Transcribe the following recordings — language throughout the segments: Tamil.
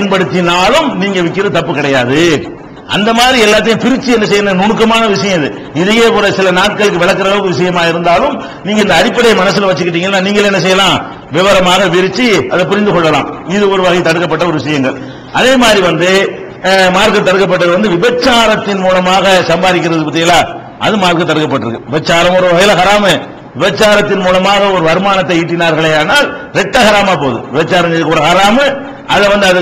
பயன்படுத்தினாலும் நீங்க விக்கிறது தப்பு கிடையாது. அந்த மாதிரி எல்லாத்தையும் பிரிச்சு என்ன செய்யணும்? நுணுக்கமான விஷயம் இது. இதையே ஒரு சில நாட்களுக்கு விளக்குற அளவுக்கு விஷயமா இருந்தாலும் நீங்க இந்த அடிப்படையை மனசுல வச்சுக்கிட்டீங்கன்னா நீங்களே என்ன செய்யலாம்? விவரமாக விரிச்சு அதை புரிந்து கொள்ளலாம். இது ஒரு வகை தடுக்கப்பட்ட ஒரு விஷயங்கள். அதே மாதிரி வந்து மார்க்கு தடுக்கப்பட்டது வந்து விபச்சாரத்தின் மூலமாக சம்பாதிக்கிறது பத்தியலா? அது மார்க்கு தடுக்கப்பட்டிருக்கு. விபச்சாரம் ஒரு வகையில ஹராமு. விபச்சாரத்தின் மூலமாக ஒரு வருமானத்தை ஈட்டினார்களே ஆனால் ரெட்ட ஹராமா போகுது. விபச்சாரம் ஒரு ஹராமு அதை வந்து அது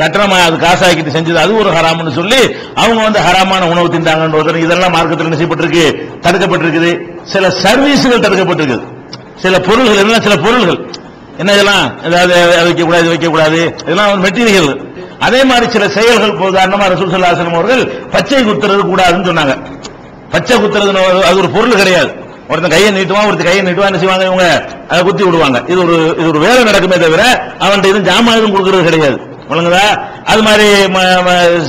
கட்டணமா அது காசாக்கிட்டு செஞ்சது அது ஒரு ஹராம்னு சொல்லி அவங்க வந்து ஹராமான உணவு தின்றாங்கன்னு இதெல்லாம் மார்க்கத்தில் என்ன செய்யப்பட்டிருக்கு? தடுக்கப்பட்டிருக்குது. சில சர்வீஸ்கள் தடுக்கப்பட்டிருக்குது. சில பொருள்கள் எல்லாம் சில பொருள்கள்? என்ன இதெல்லாம்? ஏதாவது வைக்கக்கூடாது வைக்கக்கூடாது. இதெல்லாம் மெட்டீரியல். அதே மாதிரி சில செயல்கள் உதாரணமா ரசூல் அவர்கள் பச்சை குத்துறது கூடாதுன்னு சொன்னாங்க. பச்சை குத்துறது அது ஒரு பொருள் கிடையாது. ஒருத்தன் கையை நீட்டுவான் ஒருத்தர் கையை நீட்டுவான் என்ன செய்வாங்க இவங்க? அதை குத்தி விடுவாங்க. இது ஒரு இது ஒரு வேலை நடக்குமே தவிர அவன்கிட்ட எதுவும் ஜாமான் எதுவும் கொடுக்கறது கிடையாது. ஒழுங்குதா அது மாதிரி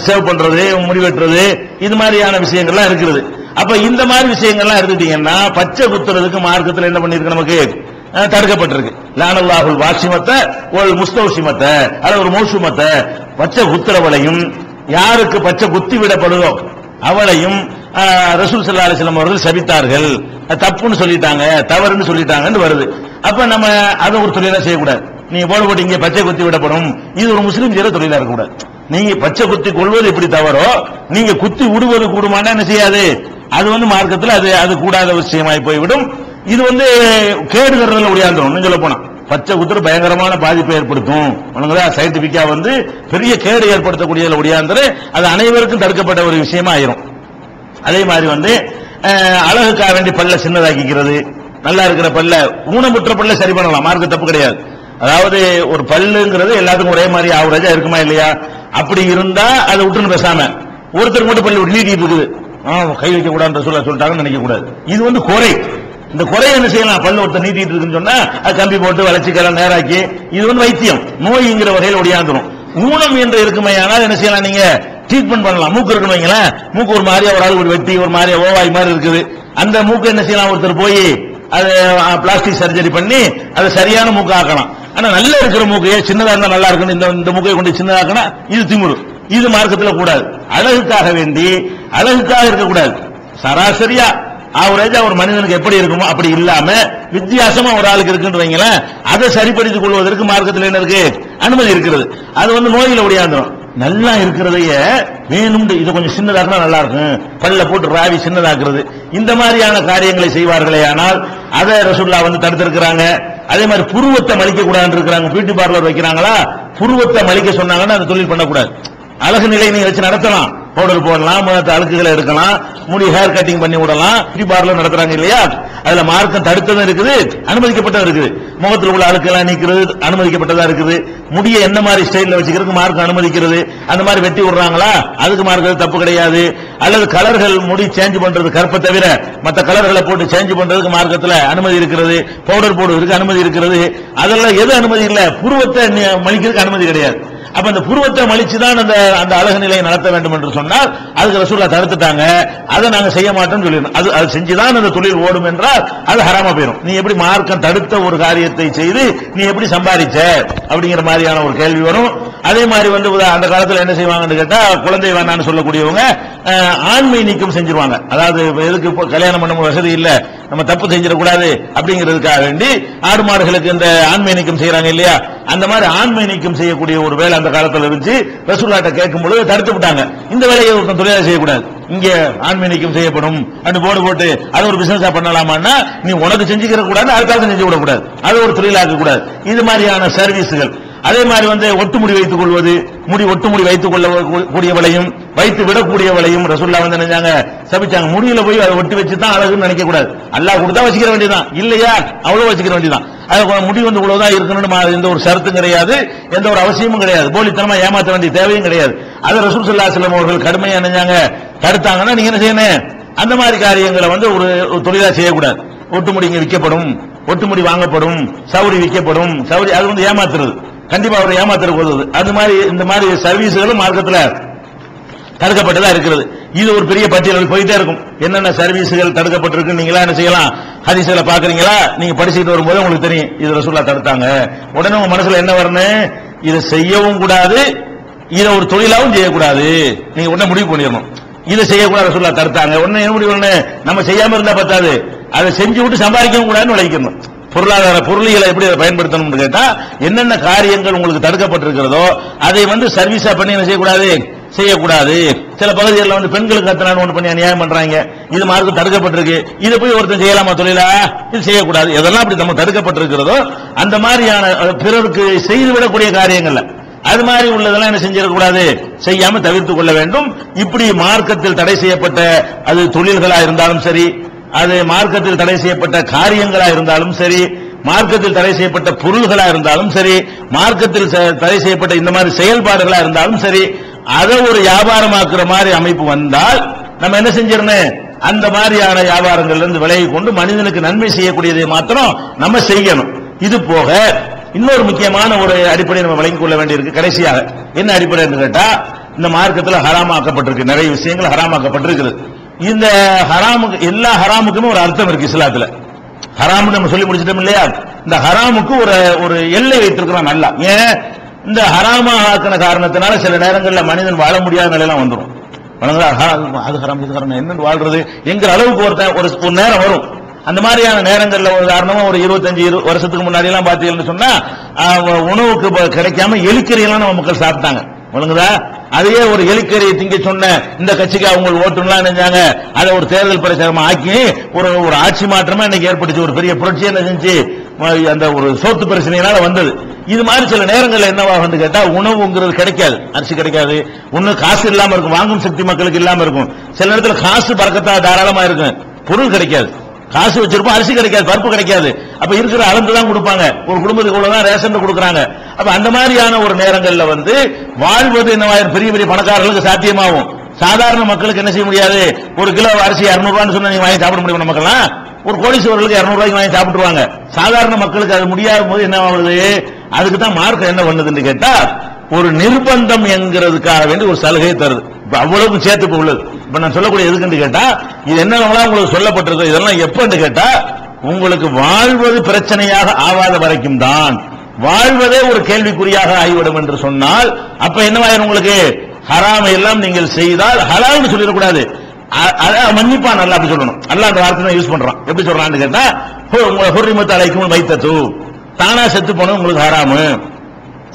சேவ் பண்றது முடி வெட்டுறது இது மாதிரியான விஷயங்கள்லாம் இருக்கிறது அப்ப இந்த மாதிரி விஷயங்கள்லாம் எடுத்துட்டீங்கன்னா பச்சை குத்துறதுக்கு மார்க்கத்தில் என்ன பண்ணிருக்கு நமக்கு? தடுக்கப்பட்டிருக்கு. லானல்லாஹுல் வாசிமத்தை ஒரு முஸ்தௌசிமத்தை. அல்லது ஒரு மௌசுமத்தை. பச்சை குத்துறவளையும் யாருக்கு பச்சை குத்தி விடப்படுதோ அவளையும் ரசூல் சல்லா அலிஸ்லாம் அவர்கள் சபித்தார்கள். தப்புன்னு சொல்லிட்டாங்க தவறுன்னு சொல்லிட்டாங்கன்னு வருது. அப்ப நம்ம அதை ஒரு தொழிலா செய்யக்கூடாது. நீங்க போட போட்டு இங்க பச்சை குத்தி விடப்படும். இது ஒரு முஸ்லீம் செய்யற தொழிலா இருக்கக்கூடாது. நீங்க பச்சை குத்தி கொள்வது எப்படி தவறோ நீங்க குத்தி விடுவது கூடுமானா என்ன செய்யாது? அது வந்து மார்க்கத்தில் அது அது கூடாத விஷயமாய் போய்விடும். இது வந்து கேடு தர்றதுல ஒடியாந்துரும். சொல்ல போனா பச்சை குத்துற பயங்கரமான பாதிப்பை ஏற்படுத்தும். உனங்களா சயின்டிபிக்கா வந்து பெரிய கேடு ஏற்படுத்தக்கூடியதில் ஒடியாந்துரு. அது அனைவருக்கும் தடுக்கப்பட்ட ஒரு விஷயமா ஆயிரும். அதே மாதிரி வந்து அழகுக்காக வேண்டி பல்ல சின்னதாக்கிக்கிறது. நல்லா இருக்கிற பல்ல ஊனமுற்ற பல்ல சரி பண்ணலாம். மார்க்கு தப்பு கிடையாது. அதாவது ஒரு பல்லுங்கிறது எல்லாத்துக்கும் ஒரே மாதிரி ஆவரேஜா இருக்குமா இல்லையா? அப்படி இருந்தா அதை விட்டுன்னு பேசாம ஒருத்தர் மட்டும் பல்லு விட்டு நீட்டிட்டு இருக்குது. ஆ, கை வைக்க கூடாதுன்ற சொல்ல சொல்லிட்டாங்கன்னு நினைக்க கூடாது இது வந்து குறை. இந்த குறை என்ன செய்யலாம்? பல்லு ஒருத்தர் நீட்டிட்டு இருக்குன்னு சொன்னா அது கம்பி போட்டு வளர்ச்சிக்கலாம் நேராக்கி இது வந்து வைத்தியம். நோய்ங்கிற வகையில் ஒடியாந்துரும். ஊனம் என்று இருக்குமையானால் என்ன செய்யலாம் நீங்க? ட்ரீட்மெண்ட் பண்ணலாம். மூக்கு இருக்குன்னு வைங்களேன். மூக்கு ஒரு மாதிரியா ஒரு ஆள் ஒரு வெட்டி ஒரு மாதிரியா ஓவாய் மாதிரி இருக்குது. அந்த மூக்கு என்ன செய்யலாம்? ஒருத்தர் போய் அது பிளாஸ்டிக் சர்ஜரி பண்ணி அதை சரியான மூக்கு ஆக்கலாம் ஆனா நல்லா இருக்கிற மூக்கையே சின்னதா இருந்தா நல்லா இருக்குன்னு இந்த இந்த மூக்கை கொண்டு சின்னதாக்கினா இது திமுரு. இது மார்க்கத்தில் கூடாது. அழகுக்காக வேண்டி அழகுக்காக இருக்கக்கூடாது. சராசரியா ஆவரேஜா ஒரு மனிதனுக்கு எப்படி இருக்குமோ அப்படி இல்லாம வித்தியாசமா ஒரு ஆளுக்கு இருக்குன்ற வைங்களேன். அதை சரிப்படுத்திக் கொள்வதற்கு மார்க்கத்தில் என்ன இருக்கு? அனுமதி இருக்கிறது. அது வந்து நோயில ஒடியாந்துடும் நல்லா இருக்கிறதைய வேணும் இதை கொஞ்சம் சின்னதாக்குனா நல்லா இருக்கும் பல்ல போட்டு ராவி சின்னதாக்குறது. இந்த மாதிரியான காரியங்களை செய்வார்களே ஆனால் அதை ரசுல்லா வந்து தடுத்திருக்கிறாங்க. அதே மாதிரி புருவத்தை மலிக்க கூடாதுன்னு இருக்கிறாங்க. Beauty parlour வைக்கிறாங்களா? புருவத்தை மலிக்க சொன்னாங்கன்னா அந்த தொழில் பண்ணக்கூடாது. அழகு நிலை நீங்க வச்சு நடத்தலாம். பவுடர் போடலாம் முகத்து அழுக்குகளை எடுக்கலாம் முடி ஹேர் கட்டிங் பண்ணி விடலாம். பியூட்டி பார்லர் நடத்துறாங்க இல்லையா? அதுல மார்க்கம் தடுத்ததும் இருக்குது அனுமதிக்கப்பட்டதும் இருக்குது. முகத்தில் உள்ள அழுக்கெல்லாம் நீக்கிறது அனுமதிக்கப்பட்டதா இருக்குது. முடிய என்ன மாதிரி ஸ்டைல வச்சுக்கிறதுக்கு மார்க்கம் அனுமதிக்கிறது? அந்த மாதிரி வெட்டி விடுறாங்களா? அதுக்கு மார்க்கம் தப்பு கிடையாது. அல்லது கலர்கள் முடி சேஞ்ச் பண்றது கருப்பை தவிர மற்ற கலர்களை போட்டு சேஞ்ச் பண்றதுக்கு மார்க்கத்தில் அனுமதி இருக்கிறது. பவுடர் போடுவதற்கு அனுமதி இருக்கிறது. அதெல்லாம் எது அனுமதி இல்லை? புருவத்தை மலிக்கிறதுக்கு அனுமதி கிடையாது. அப்ப அந்த புருவத்தை மலிச்சு தான் அந்த அந்த அழகு நிலையை நடத்த வேண்டும் என்று சொன்னால் அதுக்கு ரசூல்லா தடுத்துட்டாங்க. அதை நாங்க செய்ய மாட்டோம்னு சொல்லிடணும். அது அது செஞ்சுதான் அந்த தொழில் ஓடும் என்றால் அது ஹராம போயிடும். நீ எப்படி மார்க்கம் தடுத்த ஒரு காரியத்தை செய்து நீ எப்படி சம்பாதிச்ச? அப்படிங்கிற மாதிரியான ஒரு கேள்வி வரும். அதே மாதிரி வந்து அந்த காலத்துல என்ன செய்வாங்கன்னு கேட்டா குழந்தை வேணான்னு சொல்லக்கூடியவங்க ஆண்மை நீக்கம் செஞ்சிருவாங்க. அதாவது எதுக்கு இப்போ கல்யாணம் பண்ண வசதி இல்லை. நம்ம தப்பு செஞ்சிடக்கூடாது அப்படிங்கிறதுக்காக வேண்டி ஆடு மாடுகளுக்கு இந்த ஆண்மை நீக்கம் செய்யறாங்க இல்லையா? அந்த மாதிரி ஆண்மை நீக்கம் செய்யக்கூடிய ஒரு வேலை அந்த காலத்தில் இருந்துச்சு. ரசூல்லாட்ட கேட்கும் பொழுது தடுத்து விட்டாங்க. இந்த வேலையை ஒருத்தன் தொழிலாக செய்யக்கூடாது. இங்க ஆண்மை நீக்கம் செய்யப்படும். அப்படி போர்டு போட்டு அதை ஒரு பிசினஸா பண்ணலாமான்னா நீ உனக்கு செஞ்சுக்கிற கூடாது அதுக்காக செஞ்சு விடக்கூடாது அதை ஒரு தொழிலாக்க கூடாது இது மாதிரியான சர்வீஸுகள் அதே மாதிரி வந்து ஒட்டு முடி வைத்துக் கொள்வது முடி ஒட்டு முடி வைத்துக் கொள்ள கூடியவளையும் வைத்து விடக்கூடியவளையும் ரசுல்லா வந்து நினைச்சாங்க சபிச்சாங்க. முடியில போய் அதை ஒட்டி வச்சு தான் அழகுன்னு நினைக்க கூடாது அல்லாஹ் கொடுத்தா வச்சுக்கிற வேண்டியதான் இல்லையா? அவ்வளவு வச்சுக்கிற வேண்டியதான் அது முடி வந்து இவ்வளவுதான் இருக்கணும்னு மா- எந்த ஒரு சரத்தும் கிடையாது. எந்த ஒரு அவசியமும் கிடையாது. போலித்தனமா ஏமாற்ற வேண்டிய தேவையும் கிடையாது. அதை ரசூல் சல்லா செல்லம் அவர்கள் கடுமையா நினைச்சாங்க தடுத்தாங்கன்னா நீங்க என்ன செய்யணும்? அந்த மாதிரி காரியங்களை வந்து ஒரு ஒரு தொழிலா செய்யக்கூடாது. ஒட்டுமுடி இங்க விற்கப்படும் ஒட்டுமுடி வாங்கப்படும் சவுரி விற்கப்படும் சவுரி அது வந்து ஏமாத்துறது. கண்டிப்பா அவரை ஏமாத்துறது போகுது அது மாதிரி இந்த மாதிரி சர்வீஸ்களும் மார்க்கத்தில் தடுக்கப்பட்டதா இருக்கிறது. இது ஒரு பெரிய பட்டியல் போயிட்டே இருக்கும். என்னென்ன சர்வீஸ்கள் தடுக்கப்பட்டிருக்கு நீங்களா என்ன செய்யலாம்? ஹதீஸ்களை பாக்குறீங்களா நீங்க படிச்சுட்டு வரும்போது உங்களுக்கு தெரியும். இது ரசூல்லா தடுத்தாங்க. உடனே உங்க மனசுல என்ன வரணும்? இதை செய்யவும் கூடாது. இதை ஒரு தொழிலாவும் செய்யக்கூடாது. நீங்க உடனே முடிவு பண்ணிடணும். இதை செய்யக்கூடாது சொல்ல தடுத்தாங்க. உடனே என்ன முடிவு நம்ம செய்யாம இருந்தா பத்தாது. அதை செஞ்சு விட்டு சம்பாதிக்கவும் கூடாதுன்னு உழைக்கணும் பொருளாதார பொருளியலை எப்படி அதை பயன்படுத்தணும்னு கேட்டா என்னென்ன காரியங்கள் உங்களுக்கு தடுக்கப்பட்டிருக்கிறதோ அதை வந்து சர்வீஸா பண்ணி என்ன செய்யக்கூடாது? செய்யக்கூடாது. சில பகுதிகளில் வந்து பெண்களுக்கு அத்தனை ஒன்று பண்ணி அநியாயம் பண்றாங்க. இது மார்க்கு தடுக்கப்பட்டிருக்கு. இதை போய் ஒருத்தன் செய்யலாமா தொழிலா? இது செய்யக்கூடாது. எதெல்லாம் அப்படி நம்ம தடுக்கப்பட்டிருக்கிறதோ அந்த மாதிரியான பிறருக்கு செய்துவிடக்கூடிய காரியங்கள்ல அது மாதிரி உள்ளதெல்லாம் என்ன செஞ்சிடக்கூடாது? செய்யாம தவிர்த்து கொள்ள வேண்டும். இப்படி மார்க்கத்தில் தடை செய்யப்பட்ட அது தொழில்களா இருந்தாலும் சரி அது மார்க்கத்தில் தடை செய்யப்பட்ட காரியங்களா இருந்தாலும் சரி மார்க்கத்தில் தடை செய்யப்பட்ட பொருள்களா இருந்தாலும் சரி மார்க்கத்தில் தடை செய்யப்பட்ட இந்த மாதிரி செயல்பாடுகளா இருந்தாலும் சரி அதை ஒரு வியாபாரமாக்குற மாதிரி அமைப்பு வந்தால் நம்ம என்ன செஞ்சிடணும்? அந்த மாதிரியான வியாபாரங்கள்ல இருந்து விலகி கொண்டு மனிதனுக்கு நன்மை செய்யக்கூடியதை மாத்திரம் நம்ம செய்யணும். இது போக இன்னொரு முக்கியமான ஒரு அடிப்படை நம்ம வழங்கிக் கொள்ள வேண்டியிருக்கு. கடைசியாக என்ன அடிப்படைன்னு கேட்டா இந்த மார்க்கத்தில் ஹராமாக்கப்பட்டிருக்கு. நிறைய விஷயங்கள் ஹராமாக்கப்பட்டிருக்குது. இந்த ஹராமுக்கு எல்லா ஹராமுக்குமே ஒரு அர்த்தம் இருக்கு இஸ்லாத்துல. ஹராம் நம்ம சொல்லி முடிச்சிட்டோம் இல்லையா? இந்த ஹராமுக்கு ஒரு ஒரு எல்லை வைத்திருக்கிறோம் நல்லா. ஏன்? இந்த ஹராமா ஆக்கின காரணத்தினால சில நேரங்களில் மனிதன் வாழ முடியாத நிலையெல்லாம் வந்துடும் ஹரா- அது ஹராம் இது ஹராம் என்னன்னு வாழ்றது? எங்கிற அளவுக்கு ஒருத்தன் ஒரு ஒரு நேரம் வரும். அந்த மாதிரியான நேரங்களில் ஒரு ஒரு இருபத்தஞ்சு இரு- வருஷத்துக்கு முன்னாடி எல்லாம் பார்த்தீங்கன்னு சொன்னா உணவுக்கு கிடைக்காம எலிக்கறியெல்லாம் நம்ம மக்கள் சாப்பிட்டாங்க. ஒழுங்குதா அதையே ஒரு எலிக்கறியை திங்க சொன்ன இந்த கட்சிக்கு அவங்க ஓட்டுலாம் நினைஞ்சாங்க. அதை ஒரு தேர்தல் பிரச்சாரமா ஆக்கி ஒரு ஒரு ஆட்சி மாற்றமா இன்னைக்கு ஏற்பட்டுச்சு ஒரு பெரிய புரட்சியை என்ன செஞ்சு அந்த ஒரு சோத்து பிரச்சனையினால வந்தது. இது மாதிரி சில நேரங்களில் என்னவாகும்னு கேட்டா உணவுங்கிறது கிடைக்காது. அரிசி கிடைக்காது. ஒண்ணு காசு இல்லாம இருக்கும். வாங்கும் சக்தி மக்களுக்கு இல்லாம இருக்கும். சில நேரத்தில் காசு பறக்கத்தா தாராளமா இருக்கும். பொருள் கிடைக்காது. காசு வச்சிருப்போம் அரிசி கிடைக்காது. பருப்பு கிடைக்காது. அப்ப இருக்கிற அளந்து தான் கொடுப்பாங்க. ஒரு குடும்பத்துக்கு இவ்வளவுதான் ரேஷன் கொடுக்குறாங்க. அப்ப அந்த மாதிரியான ஒரு நேரங்கள்ல வந்து வாழ்வது என்னவாயிரும்? பெரிய பெரிய பணக்காரர்களுக்கு சாத்தியமாகும். சாதாரண மக்களுக்கு என்ன செய்ய முடியாது? ஒரு கிலோ அரிசி இரநூறுவான்னு சொன்னா நீங்க வாங்கி சாப்பிட முடியும் நமக்கெல்லாம் ஒரு கோடீஸ்வரர்களுக்கு 200 வாங்கி சாப்பிட்டுருவாங்க. சாதாரண மக்களுக்கு அது முடியாத போது என்ன ஆகுது? அதுக்கு தான் மார்க்கம் என்ன பண்ணுதுன்னு கேட்டா ஒரு நிர்பந்தம் என்கிறதுக்காக வேண்டி ஒரு சலுகை தருது. இப்ப அவ்வளவு சேர்த்து இப்ப உள்ளது. இப்ப நான் சொல்லக்கூடிய எதுக்குன்னு கேட்டா இது என்னென்னலாம் உங்களுக்கு சொல்லப்பட்டிருக்கு இதெல்லாம் எப்பன்னு கேட்டா உங்களுக்கு வாழ்வது பிரச்சனையாக ஆகாத வரைக்கும் தான். வாழ்வதே ஒரு கேள்விக்குறியாக ஆகிவிடும் என்று சொன்னால் அப்ப என்னவாயிரும் உங்களுக்கு? ஹராமை எல்லாம் நீங்கள் செய்தால் ஹலால்னு சொல்லிடக்கூடாது. அ- மன்னிப்பான் நல்லா அப்படி சொல்லணும். அல்லாஹ் அந்த வார்த்தை யூஸ் பண்றான். எப்படி சொல்றான்னு கேட்டா ஹு- உங்களை ஹுர்ரிமத் அலைக்கும் வைத்தத்து தானா செத்து போனது உங்களுக்கு ஹராமு.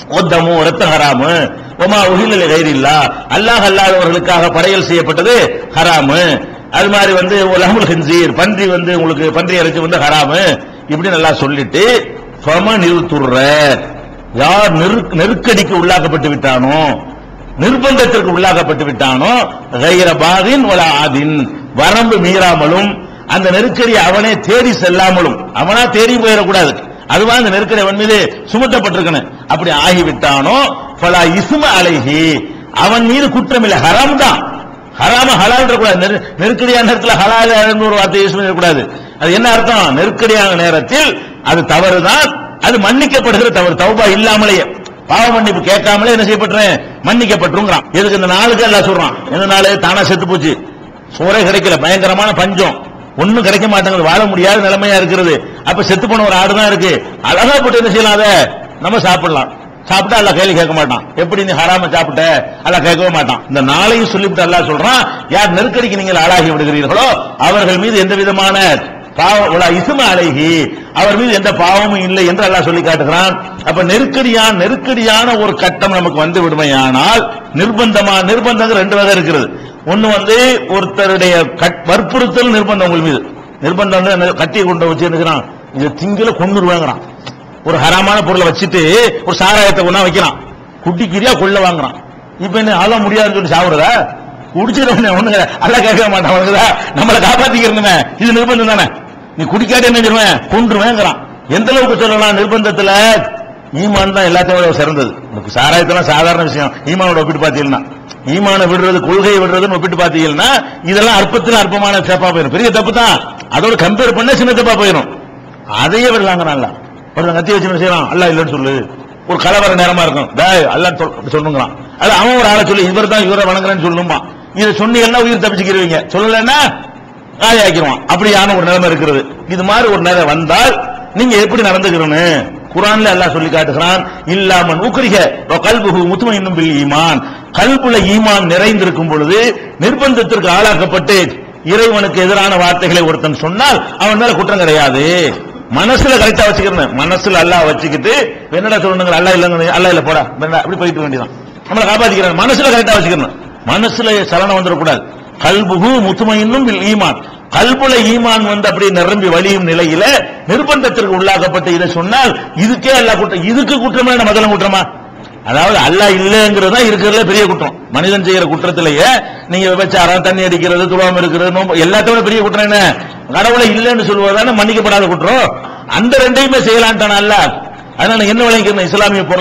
ஒத்தமு ரத்த ஹராமு. ஒமா உகிலில் கைரில்லா. அல்லாஹ் அல்லாதவர்களுக்காக படையல் செய்யப்பட்டது ஹராமு. அது மாதிரி வந்து லஹமுல் ஹின்சீர் பன்றி வந்து உங்களுக்கு பன்றி இறைச்சி வந்து ஹராமு. இப்படி நல்லா சொல்லிட்டு ஃபம நிறுத்துற. யார் நெருக்- நெருக்கடிக்கு உள்ளாக்கப்பட்டு விட்டானோ நிர்பந்தத்திற்கு உள்ளாக்கப்பட்டு விட்டானோ கைர பாதின் வல ஆதின். வரம்பு மீறாமலும் அந்த நெருக்கடி அவனே தேடி செல்லாமலும். அவனா தேடி போயிடக்கூடாது. அதுவா அந்த நெருக்கடி அவன் மீது சுமத்தப்பட்டிருக்கணும். அப்படி ஆகிவிட்டானோ பல இசும அழகி அவன் மீது குற்றம் இல்லை ஹராம் தான். ஹராம ஹலால் கூடாது நெரு- நெருக்கடியான நேரத்தில் ஹலால் ஒரு வார்த்தை யூஸ் பண்ணக்கூடாது அது என்ன அர்த்தம்? நெருக்கடியான நேரத்தில் அது தவறுதான். அது மன்னிக்கப்படுகிற தவறு. தௌபா இல்லாமலேயே பாவ மன்னிப்பு கேட்காமலே என்ன செய்யப்பட்டுறேன்? மன்னிக்கப்பட்டுங்கிறான் எதுக்கு இந்த நாளுக்கு எல்லாம் சொல்றான்? இந்த நாள்? தானா செத்து போச்சு. சோறே கிடைக்கல. பயங்கரமான பஞ்சம். ஒண்ணும் கிடைக்க மாட்டேங்குது. வாழ முடியாத நிலைமையா இருக்கிறது. அப்ப செத்து போன ஒரு ஆடு தான் இருக்கு. அழகா போட்டு என்ன செய்யலாம் அதை? நம்ம சாப்பிடலாம். சாப்பிட்டா அல்ல கையில கேட்க மாட்டான். எப்படி நீ ஹராம சாப்பிட்ட? அல்ல கேட்கவே மாட்டான். இந்த நாளையும் சொல்லிவிட்டு அல்லா சொல்றான் யார் நெருக்கடிக்கு நீங்கள் ஆளாகி விடுகிறீர்களோ அவர்கள் மீது எந்த விதமான இசும அழகி அவர் மீது எந்த பாவமும் இல்லை என்று அல்லாஹ் சொல்லி காட்டுகிறான். அப்ப நெருக்கடியான நெருக்கடியான ஒரு கட்டம் நமக்கு வந்து விடுமையானால் நிர்பந்தமா நிர்பந்தங்கள் ரெண்டு வகை இருக்கிறது ஒண்ணு வந்து ஒருத்தருடைய கட்- வற்புறுத்தல் நிர்பந்தம் உங்கள் மீது. நிர்பந்தம் வந்து கட்டி கொண்டு வச்சு இருக்கிறான் இது திங்கில கொண்டுருவாங்கிறான் ஒரு ஹராமான பொருளை வச்சுட்டு ஒரு சாராயத்தை ஒண்ணா வைக்கிறான். குட்டிக்கிரியா கொள்ள வாங்குறான். இப்ப என்ன அதெல்லாம் முடியாதுன்னு சொல்லி சாப்பிடுறதா? குடிச்சிருவனே ஒண்ணுங்க அல்ல கேட்க மாட்டான் நம்மளை காப்பாத்திக்கிறணுமே இது நிர்பந்தம் தானே? நீ குடிக்காட்டி என்ன சொல்லுவேன் கொன்றுவேங்கிறான். எந்த அளவுக்கு சொல்லலாம்? நிர்பந்தத்துல ஈமான் தான் எல்லாத்தையும் சிறந்தது. இந்த சாராயத்தெல்லாம் சாதாரண விஷயம். ஈமானோட ஒப்பிட்டு பார்த்தீங்கன்னா. ஈமான விடுறது கொள்கையை விடுறதுன்னு ஒப்பிட்டு பார்த்தீங்கன்னா இதெல்லாம் அற்பத்தில் அற்பமான தப்பா போயிடும். பெரிய தப்பு தான். அதோட கம்பேர் பண்ண சின்ன தப்பா போயிடும். அதையே விடலாங்கிறான்ல ஒருத்தன் கத்தி வச்சு செய்யலாம் செய்யறான்? அல்ல இல்லைன்னு சொல்லு. ஒரு கலவர நேரமா இருக்கும். டேய் அல்ல சொல்லுங்கிறான். அது அவன் ஒரு ஆளை சொல்லி இவர் தான் இவரை வணங்குறேன்னு சொல்லுமா இதை சொன்னீங்கன்னா உயிர் தப்பிச்சுக்கிறீங்க சொல்லலைன்னா காயாக்கிடுவான் அப்படியான ஒரு நிலைமை இருக்கிறது. இது மாதிரி ஒரு நிலை வந்தால் நீங்க எப்படி நடந்துக்கிறணும் குரான்ல அல்லாஹ் சொல்லி காட்டுகிறான். இல்லாமன் உக்ரிக கல்புகு முத்துமையின்னும் பில் ஈமான். கல்புல ஈமான் நிறைந்திருக்கும் பொழுது நிர்பந்தத்திற்கு ஆளாக்கப்பட்டு இறைவனுக்கு எதிரான வார்த்தைகளை ஒருத்தன் சொன்னால் அவன் மேல குற்றம் கிடையாது. மனசுல கரெக்டா வச்சுக்கிறேன் மனசுல அல்லாஹ் வச்சுக்கிட்டு என்னடா சொல்லுங்க அல்லா இல்லங்க அல்லா இல்ல போடா. அப்படி போயிட்டு வேண்டியதான் நம்மளை காப்பாத்திக்கிறேன். மனசுல கரெக்டா வச்சுக்கிறேன் மனசுல சலனம் வந்துடக்கூடாது. கல்புகு முத்துமையின்னும் ஈமான். கல்புல ஈமான் வந்து அப்படியே நிரம்பி வழியும் நிலையில நிர்பந்தத்திற்கு உள்ளாக்கப்பட்டு இதை சொன்னால் இதுக்கே அல்லா குற்றம் இதுக்கு குற்றமா என்ன முதல்ல குற்றமா? அதாவது அல்லாஹ் இல்லைங்கிறது தான் இருக்கிறதுல பெரிய குற்றம். மனிதன் செய்யற குற்றத்திலேயே நீங்க விபச்சாரம் தண்ணி அடிக்கிறது துவாம இருக்கிறது நோம்பு எல்லாத்தோட பெரிய குற்றம் என்ன? கடவுளை இல்லைன்னு சொல்வதான மன்னிக்கப்படாத குற்றம். அந்த ரெண்டையுமே செய்யலான்ட்டான அல்லாஹ் அதனால என்ன விளைவிக்கணும் இஸ்லாமிய